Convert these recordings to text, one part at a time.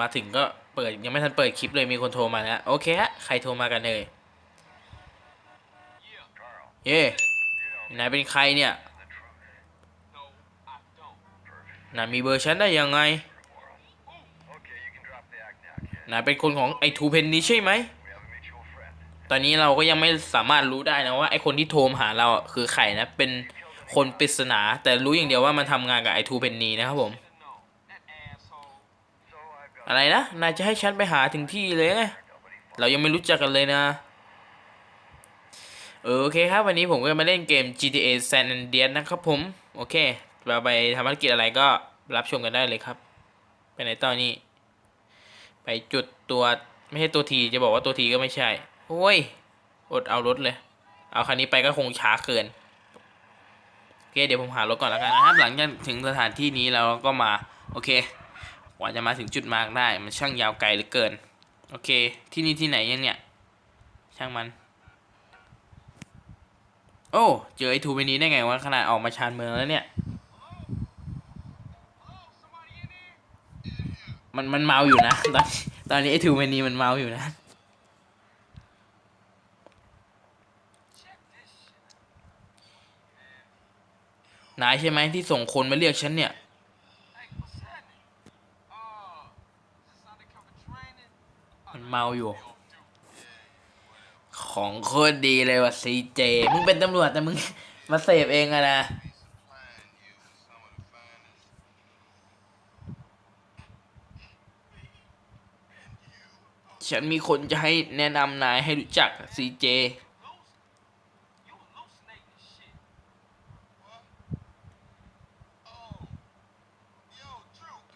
มาถึงก็เปิดยังไม่ทันเปิดคลิปเลยมีคนโทรมาแล้วโอเคฮะใครโทรมากันเลยเย่นายเป็นใครเนี่ยนายมีเบอร์ฉันได้ยังไงนายเป็นคนของไอ้ทูเพนนี้ใช่ไหมตอนนี้เราก็ยังไม่สามารถรู้ได้นะว่าไอ้คนที่โทรมาหาเราคือใครนะเป็นคนปริศนาแต่รู้อย่างเดียวว่ามันทำงานกับไอ้ทูเพนนีนะครับผม อะไรนะ นายจะให้ฉันไปหาถึงที่เลยไงเรายังไม่รู้จักกันเลยนะ เออโอเคครับ วันนี้ผมก็มาเล่นเกม GTA San Andreas นะครับผม โอเคเราไปทำภารกิจอะไรก็รับชมกันได้เลยครับ ไปไหนต่อนี่ ไปจุดตัวไม่ใช่ตัวทีจะบอกว่าตัวทีก็ไม่ใช่ โอ้ย อดเอารถเลย เอาคันนี้ไปก็คงช้าเกินโอเคเดี๋ยวผมหารถก่อนแล้วกันนะครับ หลังจากถึงสถานที่นี้เราก็มา โอเค กว่าจะมาถึงจุดมาร์กได้ มันช่างยาวไกลเหลือเกิน โอเค ที่นี่ที่ไหนยังเนี่ย ช่างมัน โอ้ เจอไอ้ทูเบนี้ได้ไงวะ ขนาดออกมาชานเมืองแล้วเนี่ย มันมันเมาอยู่นะ ตอนตอนนี้ไอ้ทูเบนี้มันเมาอยู่นะ นายใช่ไหมที่ส่งคนมาเรียกฉันเนี่ย มัน เมาอยู่ ของโคตรดีเลยว่ะซีเจมึงเป็นตำรวจแต่มึง มาเสพเองอะนะฉันมีคนจะให้แนะนำนายให้รู้จักซีเจ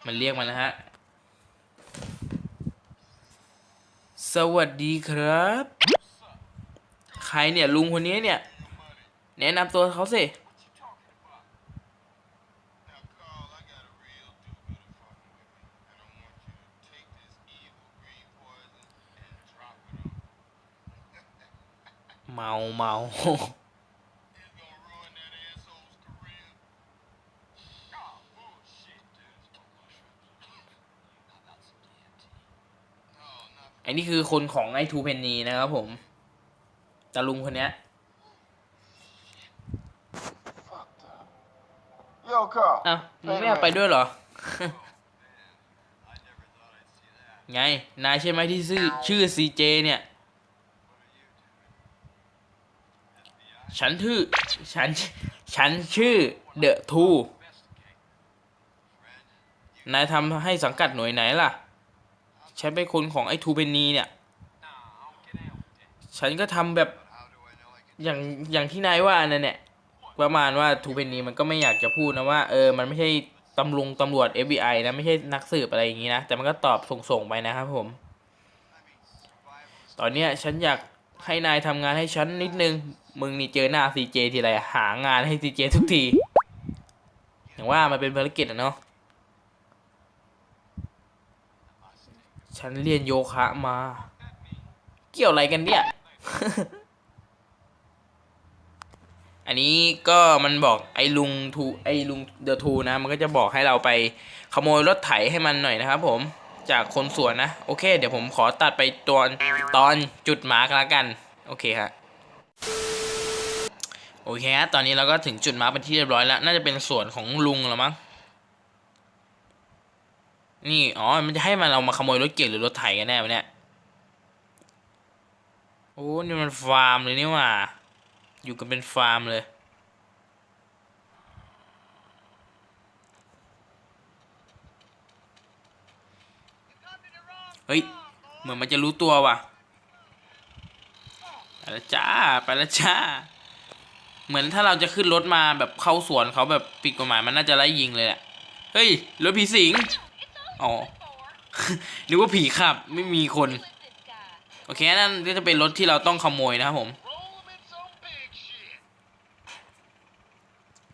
มันเรียกมันนะฮะ สวัสดีครับ ใครเนี่ยลุงคนนี้เนี่ย แนะนำตัวเขาสิ เมาเมา อ้นี่คือคนของไอ้ทูเพนนีนะครับผมตาลุงคนเนี้ย Yo, Carl. อ้าวมึงไม่อยากไปด้วยเหรอ ไง นายใช่ไหมที่ชื่อชื่อซีเจเนี่ย ฉันชื่อฉัน ฉันชื่อเดอะทู นายทำให้สังกัดหน่วยไหนล่ะ ฉันเป็นคนของไอ้ทูเพนนีเนี่ย ฉันก็ทำแบบอย่างอย่างที่นายว่านั่นแหละประมาณว่าทูเพนนีมันก็ไม่อยากจะพูดนะว่าเออมันไม่ใช่ตำรวจตำรวจ FBI นะไม่ใช่นักสืบอะไรอย่างงี้นะ แต่มันก็ตอบส่งๆไปนะครับผม ตอนเนี้ยฉันอยากให้นายทำงานให้ฉันนิดนึง มึงนี่เจอหน้า CJ ทีไรหางานให้ CJ ทุกที อย่างว่ามันเป็นภารกิจอะเนาะ ฉันเรียนโยคะมา เกี่ยวอะไรกันเนี่ย อันนี้ก็มันบอกไอ้ลุงทูไอ้ลุงเดอะทูนะ มันก็จะบอกให้เราไปขโมยรถไถให้มันหน่อยนะครับผมจากคนสวนนะ โอเค เดี๋ยวผมขอตัดไปตอนตอนจุดหมาร์กแล้วกัน โอเคฮะโอเคฮะตอนนี้เราก็ถึงจุดหมาร์กเป็นที่เรียบร้อยแล้ว น่าจะเป็นสวนของลุงแล้วมั้ง นี่อ๋อ มันจะให้มันเรามาขโมยรถเก๋งหรือรถไถกันแน่วะเนี่ย โอ้นี่มันฟาร์มเลยนี่ว่า อยู่กันเป็นฟาร์มเลย เฮ้ย เหมือนมันจะรู้ตัวว่ะไปแล้วจ้า ไปแล้วจ้า เหมือนถ้าเราจะขึ้นรถมาแบบเข้าสวนเขาแบบผิดกฎหมายมันน่าจะไล่ยิงเลยแหละ เฮ้ย รถผีสิง อ๋อนึกว่าผีขับไม่มีคน โอเค นั่นก็จะเป็นรถที่เราต้องขโมยนะครับผม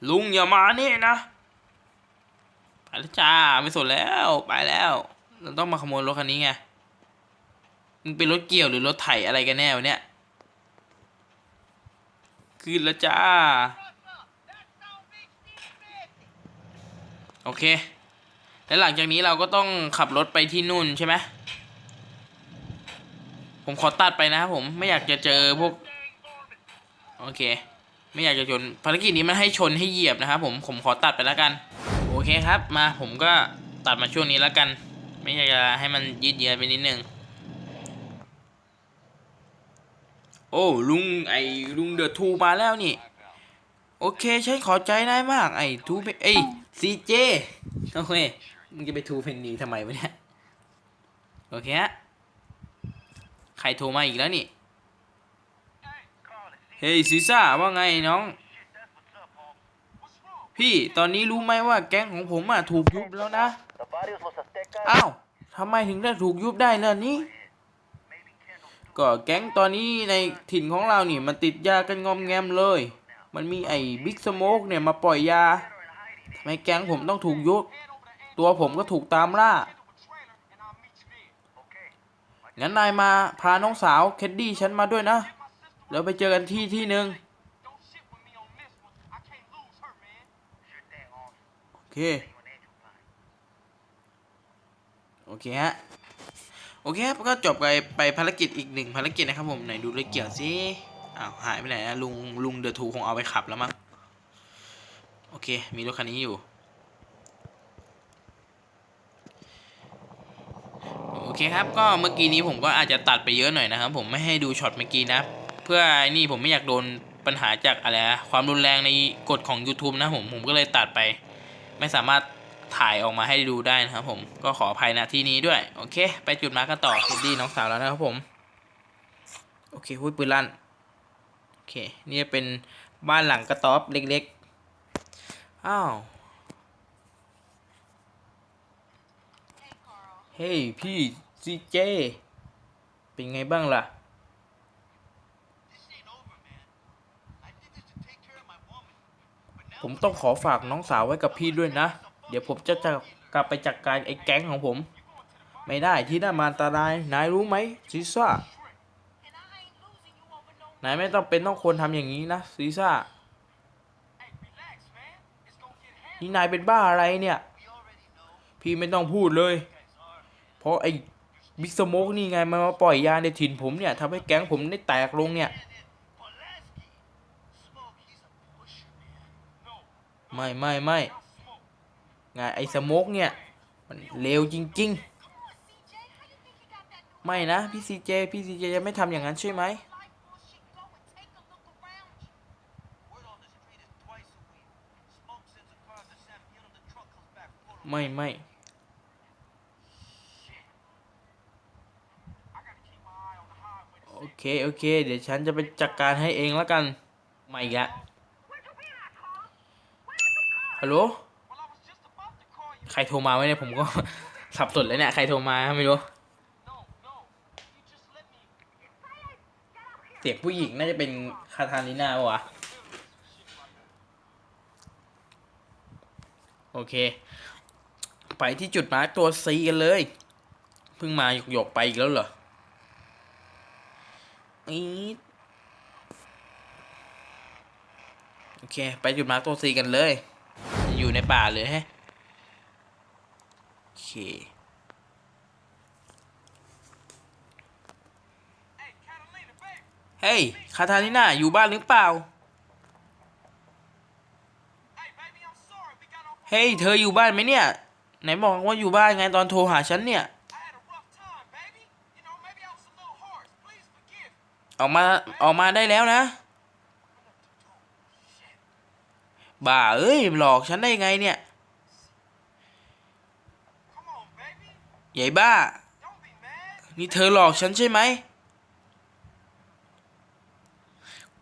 ลุงอย่ามานี่นะ ไปแล้วจ้า ไม่สนแล้ว ไปแล้ว เราต้องมาขโมยรถคันนี้ไง มันเป็นรถเกี่ยวหรือรถไถอะไรกันแน่วะเนี่ยขึ้นแล้วจ้า โอเค และหลังจากนี้เราก็ต้องขับรถไปที่นู่นใช่ไหมผมขอตัดไปนะครับผมไม่อยากจะเจอพวก โอเค ไม่อยากจะชนภารกิจนี้มันให้ชนให้เหยียบนะครับผมผมขอตัดไปแล้วกัน โอเคครับ มาผมก็ตัดมาช่วงนี้แล้วกัน ไม่อยากจะให้มันยืดเยื้อไปนิดนึงโอ้ลุงไอ้ลุงเดือะทูมาแล้วนี่ โอเคฉันขอใจได้มาก ไอ้ทูเพเอ้ซีเจโอเค มึงจะไปทูเพนนีทำไมวะเนี่ย โอเคฮะ ใครโทรมาอีกแล้วนี่ เฮ้ยซีซ่าว่าไงน้อง พี่ตอนนี้รู้ไหมว่าแก๊งของผมอะถูกยุบแล้วนะ อ้าวทำไมถึงได้ถูกยุบได้ล่ะนี่ก็แก๊งตอนนี้ในถิ่นของเรานี่มันติดยากันงอมแงมเลย มันมีไอ้บิ๊กสโมกเนี่ยมาปล่อยยาทำไมแก๊งผมต้องถูกยุบ ตัวผมก็ถูกตามล่า งั้นนายมาพาน้องสาวเคดดี้ฉันมาด้วยนะ แล้วไปเจอกันที่ที่หนึ่งโอเค โอเคฮะ โอเคครับก็จบไปไปภารกิจอีกหนึ่งภารกิจนะครับผมไหนดูเลยเกี่ยวสิอ้าวหายไปไหนนะลุงลุงเดอะทูคงเอาไปขับแล้วมั้ง โอเค มีรถคันนี้อยู่ โอ เคครับก็เมื่อกี้นี้ผมก็อาจจะตัดไปเยอะหน่อยนะครับ ผมไม่ให้ดูช็อตเมื่อกี้นะเพื่อนี่ผมไม่อยากโดนปัญหาจากอะไรนะความรุนแรงในกฎของ YouTube นะผมผมก็เลยตัดไป ไม่สามารถถ่ายออกมาให้ดูได้นะครับผมก็ขออภัยนะที่นี้ด้วย โอเค ไปจุดมาร์กกันต่อเฟดดี้น้องสาวแล้วนะครับผม โอเคหุ้ยปืนลั่นโอเค นี่เป็นบ้านหลังกระต๊อบเล็กๆอ้าวเฮ้ยพี่ ซีเจ เป็นไงบ้างล่ะ ผมต้องขอฝากน้องสาวไว้กับพี่ด้วยนะ เดี๋ยวผมจะจะกลับไปจัดกการไอ้แก๊งของผม ไม่ได้ที่นั่นมันอันตราย นายรู้ไหมซีซ่า นายไม่ต้องเป็นต้องควรทำอย่างนี้นะซีซ่า นี่นายเป็นบ้าอะไรเนี่ย พี่ไม่ต้องพูดเลย เพราะไอ้ บิ๊กสโมกนี่ไงมันมาปล่อยยาในถิ่นผมเนี่ยทำให้แก๊งผมได้แตกลงเนี่ย ไม่ไม่ไม่ไงไอ้สโมกเนี่ย มันเลวจริง ๆ ไม่นะพี่ซีเจพี่ซีเจจะไม่ทำอย่างนั้นใช่ไหมไม่ไม่ โอเค โอเค เดี๋ยวฉันจะไปจัดการให้เองแล้วกันไมาอีกแล้วฮัลโหลใครโทรมาไว้เนี่ยผมก็สับสนเลยเนี่ย ใครโทรมาไม่รู้ เสียงผู้หญิงน่าจะเป็นคาทาลิน่าวะโอเค ไปที่จุดหมาร์กตัว C กันเลย เพิ่งมาหยกๆไปอีกแล้วเหรอ อีโอเค ไปจุดมาร์กตัว C กันเลย อยู่ในป่าเลยฮะโอเคเฮ้ย คาทาลิน่า อยู่บ้านหรือเปล่า เฮ้ย เธออยู่บ้านไหมเนี่ย ไหนบอกว่าอยู่บ้านไงตอนโทรหาฉันเนี่ย ออกมาออกมาได้แล้วนะบ้าเอ้ยหลอกฉันได้ไงเนี่ยใหญ่บ้า นี่เธอหลอกฉันใช่ไหม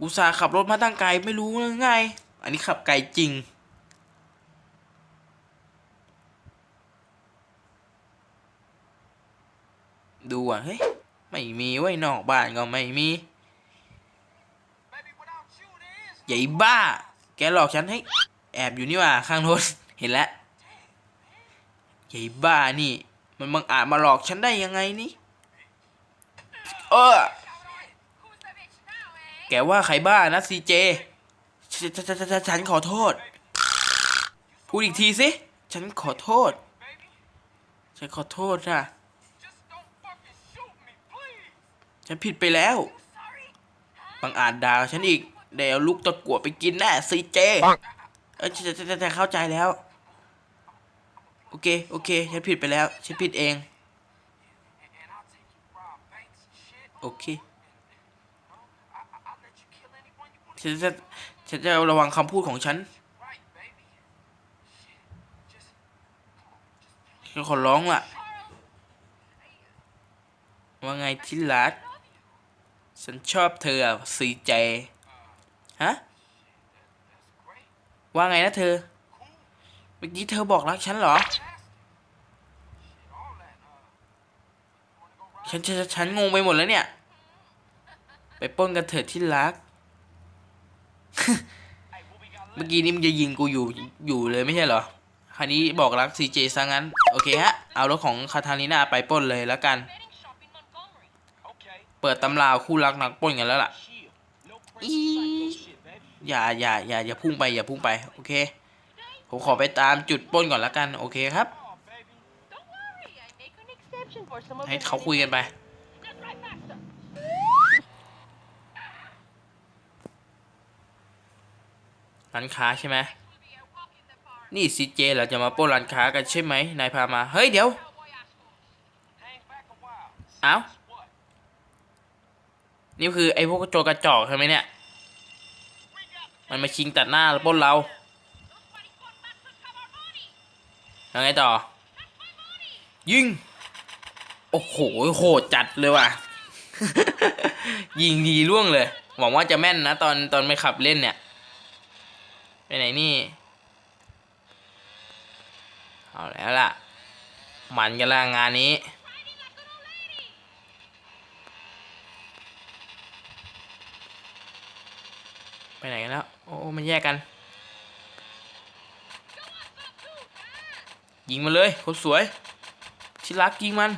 อุตส่าห์ขับรถมาตั้งไกลไม่รู้ไง อันนี้ขับไกลจริง ดูอะ เฮ้ย ไม่มีไว้ยนอกบ้านก็ไม่มีใหญ่บ้า แกหลอกฉันให้แอบอยู่นี่หว่าข้างรถเห็นแล้วใหญ่บ้านี่ มันบังอาจมาหลอกฉันได้ยังไงนี่ เออ แกว่าใครบ้านะซีเจฉฉฉฉฉันขอโทษ พูดอีกทีสิ ฉันขอโทษ ฉันขอโทษนะ ฉันผิดไปแล้ว Sorry. บังอาจด่าฉันอีกเดี๋ยวลูกตะกั่วไปกินแน่ซีเจเออจะจะจะจะเข้าใจแล้ว โอเค โอเค ฉันผิดไปแล้ว ฉันผิดเอง And, and I'll take you rob banks and shit. โอเค I, I, I'll let you kill anyone you want. ฉันจะ ฉันจะระวังคำพูดของฉัน Right, baby. Shit. Just, just ฉันขอร้องล่ะ ว่าไงที่รัก ฉันชอบเธอซีเจฮะ ว่าไงนะเธอ เมื่อกี้เธอบอกรักฉันเหรอ ฉันฉันฉันงงไปหมดแล้วเนี่ย ไปป้นกันเถิดที่รัก เมื่อกี้นี่มึงจะยิงกูอยู่อยู่เลยไม่ใช่เหรอคราวนี้บอกรักซีเจซะงั้น โอเคฮะ เอารถของคาทาลิน่าไปป้นเลยแล้วกัน เปิดตำราคู่รักนักป้นกันแล้วล่ะอย่าอย่าอย่าอย่าพุ่งไปอย่าพุ่งไปโอเค ผมขอไปตามจุดป้นก่อนแล้วกันโอเคครับ ให้เขาคุยกันไปร้านค้าใช่ไหมนี่ซีเจเราจะมาป้นร้านค้ากันใช่ไหมนายพามา เฮ้ยเดี๋ยว เอ้า นี่คือไอ้พวกโจรกระจอกใช่ไหมเนี่ย มันมาชิงตัดหน้าปล้นเรา Nobody caught bastards have our money. แล้วไงต่อ ยิง โอ้โห โหดจัดเลยว่ะ ยิงดีล่วงเลย หวังว่าจะแม่นนะ ตอนตอนไม่ขับเล่นเนี่ย ไปไหนนี่ เอาแล้วล่ะ มันกันละงานนี้ ไปไหนกันแล้ว โอ้มันแยกกัน ยิงมันเลย คนสวย ชิรักยิงมัน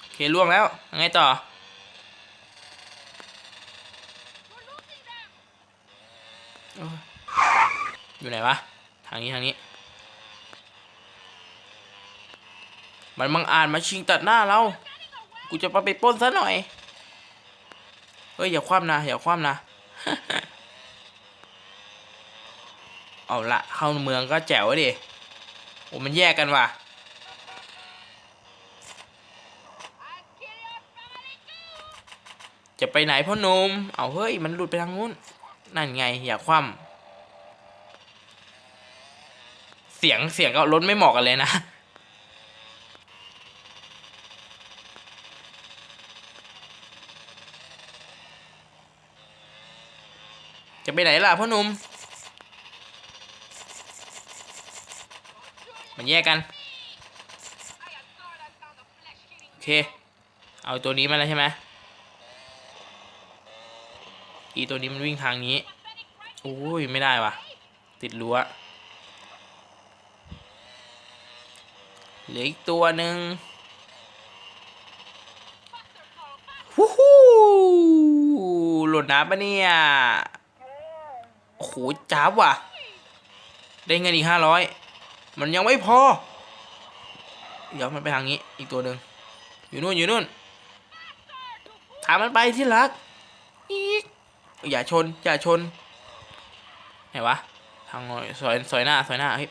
โอเคล่วงแล้วยังไงต่อ อยู่ไหนวะ ทางนี้ทางนี้ มันบังอาจมาชิงตัดหน้าเรา กูจะไปไปป้นซะหน่อย เฮ้ยอย่าคว่ำนะอย่าคว่ำนะ เอาละเข้าเมืองก็แจ๋วดิโอ้มันแยกกันว่ะจะไปไหนพ่อหนุ่มเอาเฮ้ยมันหลุดไปทางนู้น นั่นไงอย่าคว่ำเสียงเสียงก็รถไม่เหมาะกันเลยนะ ไปไหนล่ะพ่อหนุ่มมันแยกกัน โอเค เอาตัวนี้มาแล้วใช่ไหมอีตัวนี้มันวิ่งทางนี้ โอ้ย ไม่ได้วะติดรั้วเหลืออีกตัวหนึ่งฮู้ฮู้หล่นน้ำปะเนี่ย หจ้าบว่ะ ได้เงินอีกห้าร้อยมันยังไม่พอ เดี๋ยวมันไปทางนี้อีกตัวหนึ่งอยู่นู่นอยู่นู่นถามมันไปที่รักอีกอย่าชน อย่าชนไหนวะทางซอยซอยหน้าซอยหน้าเฮ้ย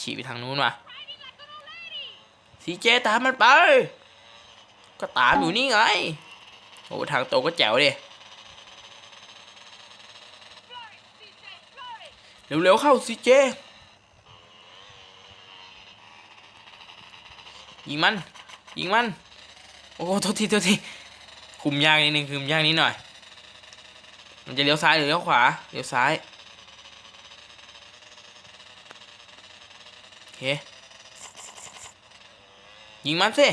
ฉี่ไปทางนู้นว่ะซีเจตามมันไป ก็ตามอยู่นี่ไงโอ้ทางตก็แจ๋วดิ Fly, CJ, เร็วๆเข้าซีเจ ยิงมัน ยิงมัน โอ้โทษทีโทษที คุมยากนิดนึงคุมยากนิดหน่อย มันจะเลี้ยวซ้ายหรือเลี้ยวขวา เลี้ยวซ้าย โอเค ยิงมันสิ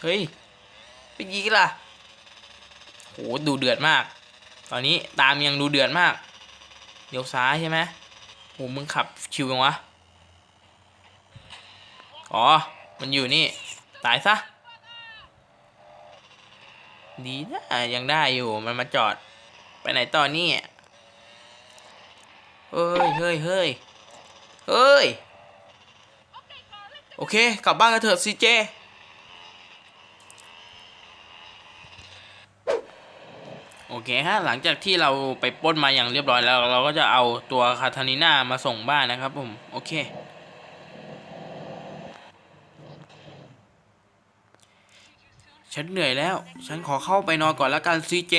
เฮ้ย ไปยิงล่ะ โหดูเดือดมาก ตอนนี้ตามยังดูเดือดมากเลี้ยวซ้ายใช่ไหมโหมึงขับชิวยังวะ อ๋อ มันอยู่นี่ ตายซะ ดีนะยังได้อยู่ มันมาจอด ไปไหนต่อนี่เฮ้ย เฮ้ย เฮ้ย เฮ้ย โอเค กลับบ้านกันเถอะซีเจ โอเคฮะหลังจากที่เราไปป้นมาอย่างเรียบร้อยแล้ว เราก็จะเอาตัวคาทานิน่ามาส่งบ้านนะครับผมโอเค ฉันเหนื่อยแล้ว ฉันขอเข้าไปนอนก่อนแล้วกันซีเจ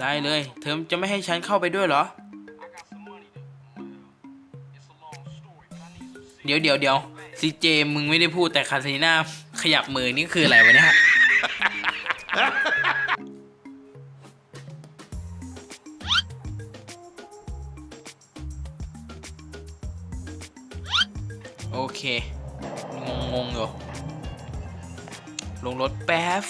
ได้เลย เธอจะไม่ให้ฉันเข้าไปด้วยเหรอ เดี๋ยวเดี๋ยวเดี๋ยวซีเจมึงไม่ได้พูดแต่คาทานิน่าขยับมือนี่คืออะไรวะเนี่ย โอเค งงงๆอยู่ลงรถแป๊บ